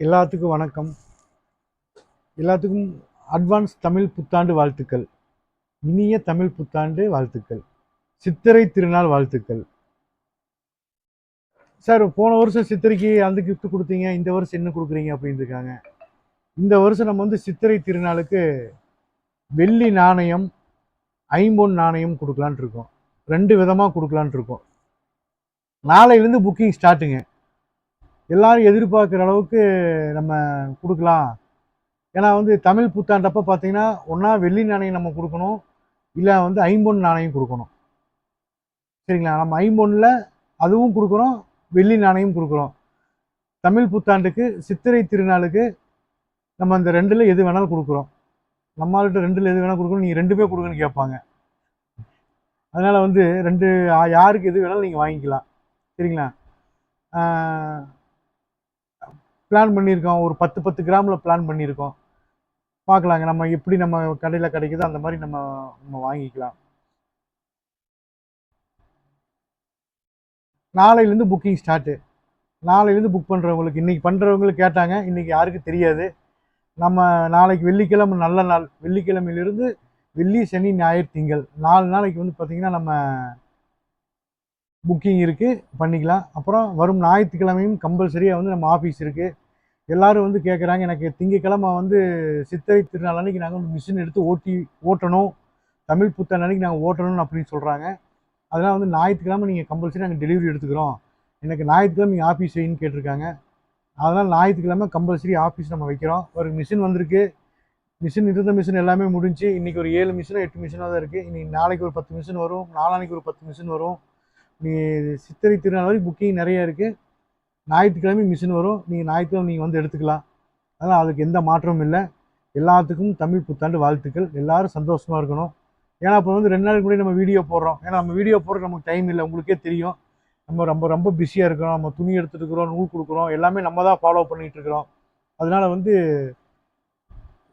எல்லாத்துக்கும் வணக்கம். எல்லாத்துக்கும் அட்வான்ஸ் தமிழ் புத்தாண்டு வாழ்த்துக்கள். இனிய தமிழ் புத்தாண்டு வாழ்த்துக்கள். சித்திரை திருநாள் வாழ்த்துக்கள். சார் போன வருஷம் சித்திரைக்கு அந்த கிஃப்ட் கொடுத்தீங்க இந்த வருஷம் என்ன கொடுக்குறீங்க அப்படின்னு இருக்காங்க. இந்த வருஷம் நம்ம வந்து சித்திரை திருநாளுக்கு வெள்ளி நாணயம் ஐம்பொன் நாணயம் கொடுக்கலான் இருக்கோம். ரெண்டு விதமாக கொடுக்கலான்ட்டு இருக்கோம். நாளையிலேருந்து புக்கிங் ஸ்டார்ட்டுங்க எல்லாரும் எதிர்பார்க்குற அளவுக்கு நம்ம கொடுக்கலாம். ஏன்னா வந்து தமிழ் புத்தாண்டப்போ பார்த்தீங்கன்னா ஒன்றா வெள்ளி நாணயம் நம்ம கொடுக்கணும். இல்லை வந்து ஐம்பொன் நாணயம் கொடுக்கணும். சரிங்களா? நம்ம ஐம்பொன்னில் அதுவும் கொடுக்குறோம் வெள்ளி நாணயம் கொடுக்குறோம். தமிழ் புத்தாண்டுக்கு சித்திரை திருநாளுக்கு நம்ம அந்த ரெண்டில் எது வேணாலும் கொடுக்குறோம். நம்மள்கிட்ட ரெண்டில் எது வேணாலும் கொடுக்கணும் நீங்கள் ரெண்டுமே கொடுக்குன்னு கேட்பாங்க. அதனால் வந்து ரெண்டு யாருக்கு எது வேணாலும் நீங்கள் வாங்கிக்கலாம். சரிங்களா? பிளான் பண்ணியிருக்கோம். ஒரு பத்து பத்து கிராமில் பிளான் பண்ணியிருக்கோம். பார்க்கலாங்க. நம்ம எப்படி நம்ம கடையில் கிடைக்குதோ அந்த மாதிரி நம்ம நம்ம வாங்கிக்கலாம். நாளையிலேருந்து புக்கிங் ஸ்டார்ட்டு நாளையிலேருந்து புக் பண்ணுறவங்களுக்கு இன்றைக்கி பண்ணுறவங்களுக்கு கேட்டாங்க. இன்றைக்கி யாருக்கும் தெரியாது. நம்ம நாளைக்கு வெள்ளிக்கிழமை நல்ல நாள். வெள்ளிக்கிழமையிலிருந்து வெள்ளி சனி ஞாயிறு திங்கள். நாலு நாளைக்கு வந்து பார்த்திங்கன்னா நம்ம புக்கிங் இருக்குது பண்ணிக்கலாம். அப்புறம் வரும் ஞாயிற்றுக்கிழமையும் கம்பல்சரியாக வந்து நம்ம ஆஃபீஸ் இருக்குது எல்லோரும் வந்து கேட்குறாங்க எனக்கு திங்கக்கிழமை வந்து சித்திரை திருநாள் அன்னைக்கு நாங்கள் வந்து மிஷின் எடுத்து ஓட்டி ஓட்டணும். தமிழ் புத்தன் அன்றைக்கி நாங்கள் ஓட்டணும் அப்படின்னு சொல்கிறாங்க அதெல்லாம் வந்து ஞாயிற்றுக்கிழமை நீங்கள் கம்பல்சரி நாங்கள் டெலிவரி எடுத்துக்கிறோம். எனக்கு ஞாயிற்றுக்கிழமை நீங்கள் ஆஃபீஸ் வைன்னு கேட்டிருக்காங்க. அதனால் ஞாயிற்றுக்கிழமை கம்பல்சரி ஆஃபீஸ் நம்ம வைக்கிறோம். ஒரு மிஷின் வந்திருக்கு. மிஷின் இருந்த மிஷின் எல்லாமே முடிஞ்சு இன்றைக்கி ஒரு ஏழு மிஷினோ எட்டு மிஷினோ தான் இருக்குது இன்றைக்கி நாளைக்கு ஒரு பத்து மிஷின் வரும். நாளானைக்கு ஒரு பத்து மிஷின் வரும். சித்திரை திருநாள் வரைக்கும் புக்கிங் நிறைய இருக்குது ஞாயிற்றுக்கிழமை மிஷின் வரும். நீங்கள் ஞாயிற்றுக்கிழமை நீங்கள் வந்து எடுத்துக்கலாம். அதனால் அதுக்கு எந்த மாற்றமும் இல்லை. எல்லாத்துக்கும் தமிழ் புத்தாண்டு வாழ்த்துக்கள். எல்லாரும் சந்தோஷமாக இருக்கணும். ஏன்னா இப்போ வந்து ரெண்டு நாளைக்கு முன்னாடி நம்ம வீடியோ போடுறோம். ஏன்னா நம்ம வீடியோ போடுற நமக்கு டைம் இல்லை. உங்களுக்கே தெரியும். நம்ம ரொம்ப ரொம்ப பிஸியாக இருக்கிறோம். நம்ம துணி எடுத்துட்டு இருக்கிறோம் நூல் கொடுக்குறோம். எல்லாமே நம்ம தான் ஃபாலோ பண்ணிகிட்டு இருக்கிறோம். வந்து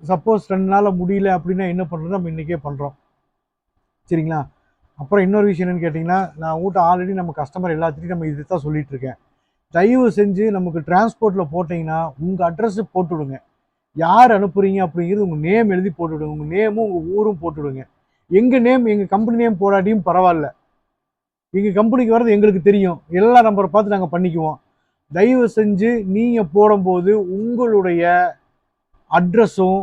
சப்போஸ் ரெண்டு நாளில் முடியல அப்படின்னா என்ன பண்ணுறது நம்ம இன்றைக்கே பண்ணுறோம் சரிங்களா? அப்புறம் இன்னொரு விஷயம் என்னன்னு கேட்டிங்கன்னா நான் உங்கள்கிட்ட ஆல்ரெடி நம்ம கஸ்டமர் எல்லாத்துலேயும் நம்ம இது தான் சொல்லிட்டு இருக்கேன். தயவு செஞ்சு நமக்கு டிரான்ஸ்போர்ட்டில் போட்டிங்கன்னா உங்கள் அட்ரஸு போட்டு விடுங்க யார் அனுப்புகிறீங்க அப்படிங்கிறது உங்கள் நேம் எழுதி போட்டு விடுங்க உங்கள் நேமும் உங்கள் ஊரும் போட்டு விடுங்க எங்கள் நேம் எங்கள் கம்பெனி நேம் போடாட்டியும் பரவாயில்ல. எங்கள் கம்பெனிக்கு வர்றது எங்களுக்கு தெரியும். எல்லா நம்பரை பார்த்து நாங்கள் பண்ணிக்குவோம். தயவு செஞ்சு நீங்கள் போடும்போது உங்களுடைய அட்ரஸும்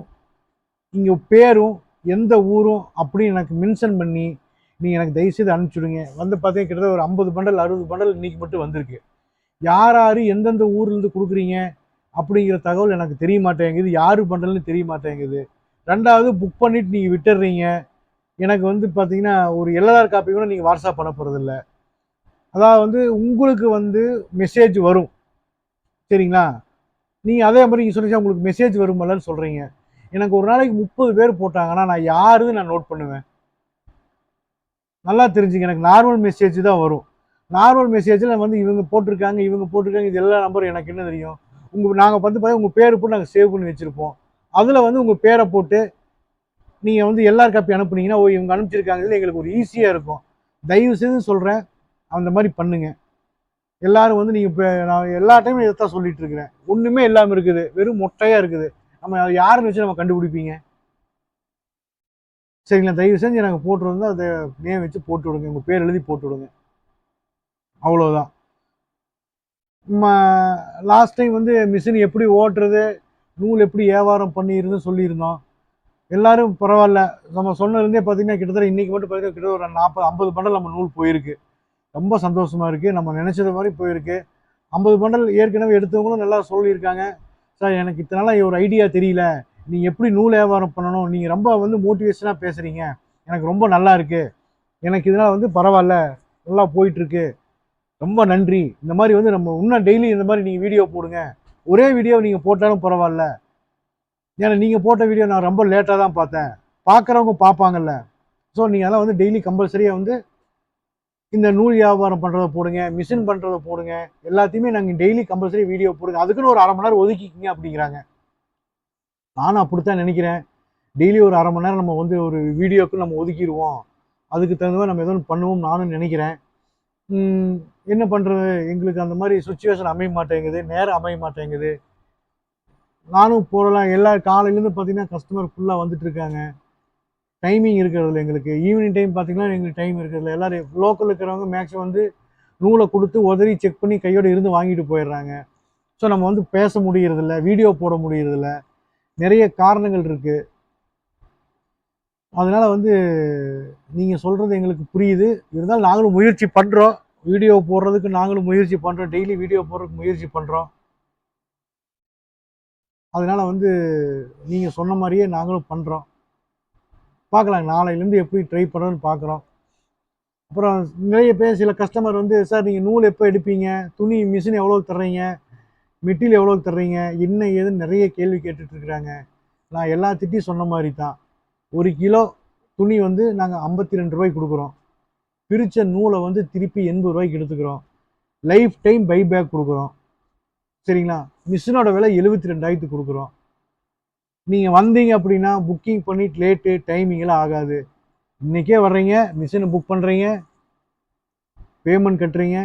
இங்கே பேரும் எந்த ஊரும் அப்படின்னு எனக்கு மென்ஷன் பண்ணி நீங்கள் எனக்கு தயவுசெய்து அனுப்பிச்சுடுங்க. வந்து பார்த்தீங்கன்னா கிட்டத்தட்ட ஒரு ஐம்பது பண்டல் அறுபது பண்டல் இன்னைக்கு மட்டும் வந்திருக்கு. யார் யார் எந்தெந்த ஊர்லேருந்து கொடுக்குறீங்க அப்படிங்கிற தகவல் எனக்கு தெரிய மாட்டேங்குது. யார் பண்டல்னு தெரிய மாட்டேங்குது. ரெண்டாவது புக் பண்ணிவிட்டு நீங்கள் விட்டுடுறீங்க எனக்கு வந்து பார்த்தீங்கன்னா ஒரு எல்ஆர் காப்பி கூட நீங்கள் வாட்ஸ்அப் பண்ண போகிறதில்ல அதாவது வந்து உங்களுக்கு வந்து மெசேஜ் வரும். சரிங்களா? நீங்கள் அதே மாதிரி நீங்கள் சொன்னீங்க உங்களுக்கு மெசேஜ் வருமல்லன்னு சொல்கிறீங்க எனக்கு ஒரு நாளைக்கு முப்பது பேர் போட்டாங்கன்னா நான் யாருன்னு நான் நோட் பண்ணுவேன். நல்லா தெரிஞ்சுங்க எனக்கு நார்மல் மெசேஜ் தான் வரும். நார்மல் மெசேஜில் வந்து இவங்க போட்டிருக்காங்க இவங்க போட்டிருக்காங்க இது எல்லா நம்பரும் எனக்கு என்ன தெரியும்? உங்கள் நாங்கள் வந்து பார்த்தா உங்கள் பேர் போட்டு நாங்கள் சேவ் பண்ணி வச்சுருப்போம். அதில் வந்து உங்கள் பேரை போட்டு நீங்கள் வந்து எல்லார் காப்பி அனுப்புனீங்கன்னா ஓ இவங்க அனுப்பிச்சிருக்காங்க இதுல எங்களுக்கு ஒரு ஈஸியாக இருக்கும். தயவு செய்து சொல்கிறேன் அந்த மாதிரி பண்ணுங்கள் எல்லாரும் வந்து நீங்கள் இப்போ நான் எல்லா டைமும் இதை தான் சொல்லிட்டு இருக்கிறேன். ஒன்றுமே இல்லாமல் இருக்குது. வெறும் மொட்டையாக இருக்குது. நம்ம யாருன்னு வச்சு நம்ம கண்டுபிடிப்பீங்க? சரிங்களா தயவு செஞ்சு நாங்கள் போட்டுருந்தா அதை நேம் வச்சு போட்டு விடுங்க. உங்கள் பேர் எழுதி போட்டு விடுங்க. அவ்வளோதான் லாஸ்ட் டைம் வந்து மிஷின் எப்படி ஓட்டுறது நூல் எப்படி வியாபாரம் பண்ணியிருந்தோம் சொல்லியிருந்தோம். எல்லாரும் பரவாயில்ல. நம்ம சொன்னதுலேருந்தே பார்த்தீங்கன்னா கிட்டத்தட்ட இன்றைக்கி மட்டும் பார்த்தீங்கன்னா கிட்டத்தட்ட ஒரு நாற்பது ஐம்பது பண்டல் நம்ம நூல் போயிருக்கு. ரொம்ப சந்தோஷமாக இருக்குது நம்ம நினச்சது மாதிரி போயிருக்கு. ஐம்பது பண்டல் ஏற்கனவே எடுத்தவங்களும் நல்லா சொல்லியிருக்காங்க. சார் எனக்கு இத்தனை நாளாக ஒரு ஐடியா தெரியல. நீங்கள் எப்படி நூல் வியாபாரம் பண்ணணும்? நீங்கள் ரொம்ப வந்து மோட்டிவேஷனாக பேசுகிறீங்க எனக்கு ரொம்ப நல்லா இருக்குது எனக்கு இதனால் வந்து பரவாயில்ல. நல்லா போயிட்டுருக்கு ரொம்ப நன்றி. இந்த மாதிரி வந்து நம்ம இன்னும் டெய்லி இந்த மாதிரி நீங்கள் வீடியோ போடுங்க. ஒரே வீடியோ நீங்கள் போட்டாலும் பரவாயில்ல. ஏன்னா நீங்கள் போட்ட வீடியோ நான் ரொம்ப லேட்டாக தான் பார்த்தேன். பார்க்குறவங்க பார்ப்பாங்கல்ல. ஸோ நீங்கள் அதெல்லாம் வந்து டெய்லி கம்பல்சரியாக வந்து இந்த நூல் வியாபாரம் பண்ணுறத போடுங்க. மிஷின் பண்ணுறத போடுங்க. எல்லாத்தையுமே நாங்கள் டெய்லி கம்பல்சரி வீடியோ போடுங்க. அதுக்குன்னு ஒரு அரை மணி நேரம் ஒதுக்கிக்கிங்க அப்படிங்கிறாங்க. நானும் அப்படித்தான் நினைக்கிறேன். டெய்லி ஒரு அரை மணி நேரம் நம்ம வந்து ஒரு வீடியோக்கு நம்ம ஒதுக்கிடுவோம். அதுக்கு தகுந்த மாதிரி நம்ம எதோ ஒன்று பண்ணுவோம் நானும் நினைக்கிறேன். என்ன பண்ணுறது எங்களுக்கு அந்த மாதிரி சுச்சுவேஷன் அமைய மாட்டேங்குது நேரம் அமைய மாட்டேங்குது. நானும் போடலாம். எல்லா காலையிலேருந்து பார்த்தீங்கன்னா கஸ்டமர் ஃபுல்லாக வந்துட்டுருக்காங்க டைமிங் இருக்கிறதுல எங்களுக்கு. ஈவினிங் டைம் பார்த்தீங்கன்னா எங்களுக்கு டைம் இருக்கிறதுல எல்லோரும் லோக்கல் இருக்கிறவங்க மேக்ஸிமம் வந்து நூலை கொடுத்து உதறி செக் பண்ணி கையோடு இருந்து வாங்கிட்டு போயிடுறாங்க. ஸோ நம்ம வந்து பேச முடியறதில்ல வீடியோ போட முடியறதில்ல. நிறைய காரணங்கள் இருக்குது அதனால் வந்து நீங்கள் சொல்கிறது எங்களுக்கு புரியுது. இருந்தாலும் நாங்களும் முயற்சி பண்ணுறோம் வீடியோ போடுறதுக்கு நாங்களும் முயற்சி பண்ணுறோம் டெய்லி வீடியோ போடுறதுக்கு முயற்சி பண்ணுறோம் அதனால் வந்து நீங்கள் சொன்ன மாதிரியே நாங்களும் பண்ணுறோம் பார்க்கலாம் நாளையிலேருந்து எப்படி ட்ரை பண்ணுறோன்னு பார்க்குறோம். அப்புறம் நிறைய பேர் சில கஸ்டமர் வந்து சார் நீங்கள் நூல் எப்போ எடுப்பீங்க? துணி மிஷின் எவ்வளோ தர்றீங்க? மெட்டீரியல் எவ்வளோ தர்றீங்க? என்ன ஏதுன்னு நிறைய கேள்வி கேட்டுட்ருக்குறாங்க. நான் எல்லாத்திட்டையும் சொன்ன மாதிரி தான் ஒரு கிலோ துணி வந்து நாங்கள் ஐம்பத்தி ரெண்டு ரூபாய்க்கு கொடுக்குறோம். பிரித்த நூலை வந்து திருப்பி எண்பது ரூபாய்க்கு எடுத்துக்கிறோம். லைஃப் டைம் பை பேக் கொடுக்குறோம். சரிங்களா? மிஷினோட விலை எழுபத்தி ரெண்டாயிரத்துக்கு கொடுக்குறோம். நீங்கள் வந்தீங்க அப்படின்னா புக்கிங் பண்ணிட்டு லேட்டு டைமிங்கெல்லாம் ஆகாது. இன்றைக்கே வர்றீங்க மிஷினை புக் பண்ணுறீங்க பேமெண்ட் கட்டுறீங்க.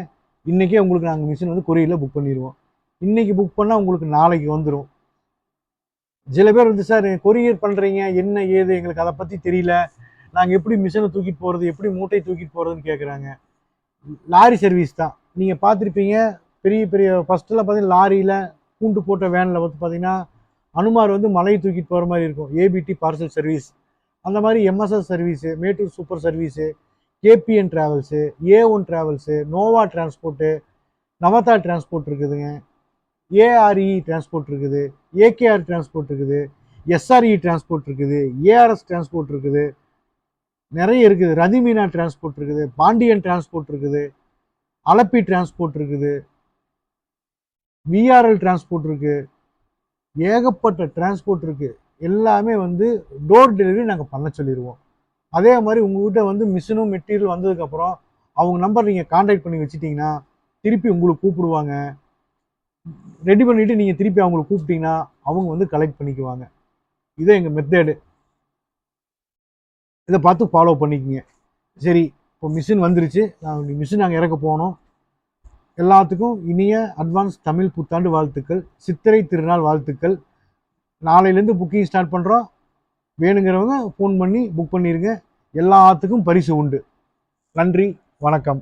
இன்றைக்கே உங்களுக்கு நாங்கள் மிஷின் வந்து கொரியரில் புக் பண்ணிடுவோம் இன்றைக்கி புக் பண்ணால் உங்களுக்கு நாளைக்கு வந்துடும் சில பேர் வந்து சார் கொரியர் பண்ணுறீங்க என்ன ஏது எங்களுக்கு அதை பற்றி தெரியல. நாங்கள் எப்படி மிஷினை தூக்கிட்டு போகிறது எப்படி மூட்டையை தூக்கிட்டு போகிறதுன்னு கேட்குறாங்க லாரி சர்வீஸ் தான். நீங்கள் பார்த்துருப்பீங்க பெரிய பெரிய ஃபஸ்ட்டில் பார்த்தீங்கன்னா லாரியில் கூண்டு போட்ட வேனில் வந்து பார்த்தீங்கன்னா அனுமார் வந்து மலையை தூக்கிட்டு போகிற மாதிரி இருக்கும். ஏபிடி பார்சல் சர்வீஸ் அந்த மாதிரி MSS service Mettur super service KPN travels A one travels Nova transport Navata transport இருக்குதுங்க. ஏஆர்இ டிரான்ஸ்போர்ட் இருக்குது ஏகேஆர் டிரான்ஸ்போர்ட் இருக்குது எஸ்ஆர்இ டிரான்ஸ்போர்ட் இருக்குது ஏஆர்எஸ் டிரான்ஸ்போர்ட் இருக்குது நிறைய இருக்குது. ரதிமீனா டிரான்ஸ்போர்ட் இருக்குது பாண்டியன் டிரான்ஸ்போர்ட் இருக்குது அலப்பி டிரான்ஸ்போர்ட் இருக்குது விஆர்எல் டிரான்ஸ்போர்ட் இருக்குது ஏகப்பட்ட டிரான்ஸ்போர்ட் இருக்குது எல்லாமே வந்து டோர் டெலிவரி நாங்கள் பண்ண சொல்லிடுவோம் அதே மாதிரி உங்ககிட்ட வந்து மிஷினும் மெட்டீரியல் வந்ததுக்கப்புறம் அவங்க நம்பர் நீங்கள் காண்டாக்ட் பண்ணி வச்சிட்டிங்கன்னா திருப்பி உங்களுக்கு கூப்பிடுவாங்க. ரெடி பண்ணிவிட்டு நீங்கள் திருப்பி அவங்களை கூப்பிட்டீங்கன்னா அவங்க வந்து கலெக்ட் பண்ணிக்குவாங்க. இதே எங்கள் மெத்தேடு இதை பார்த்து ஃபாலோ பண்ணிக்கோங்க. சரி இப்போ மிஷின் வந்துருச்சு. நாங்கள் மிஷின் நாங்கள் இறக்க போனோம். எல்லாத்துக்கும் இனிய அட்வான்ஸ் தமிழ் புத்தாண்டு வாழ்த்துக்கள் சித்திரை திருநாள் வாழ்த்துக்கள். நாளையிலேருந்து புக்கிங் ஸ்டார்ட் பண்ணுறோம் வேணுங்கிறவங்க ஃபோன் பண்ணி புக் பண்ணிடுங்க எல்லாத்துக்கும் பரிசு உண்டு. நன்றி வணக்கம்.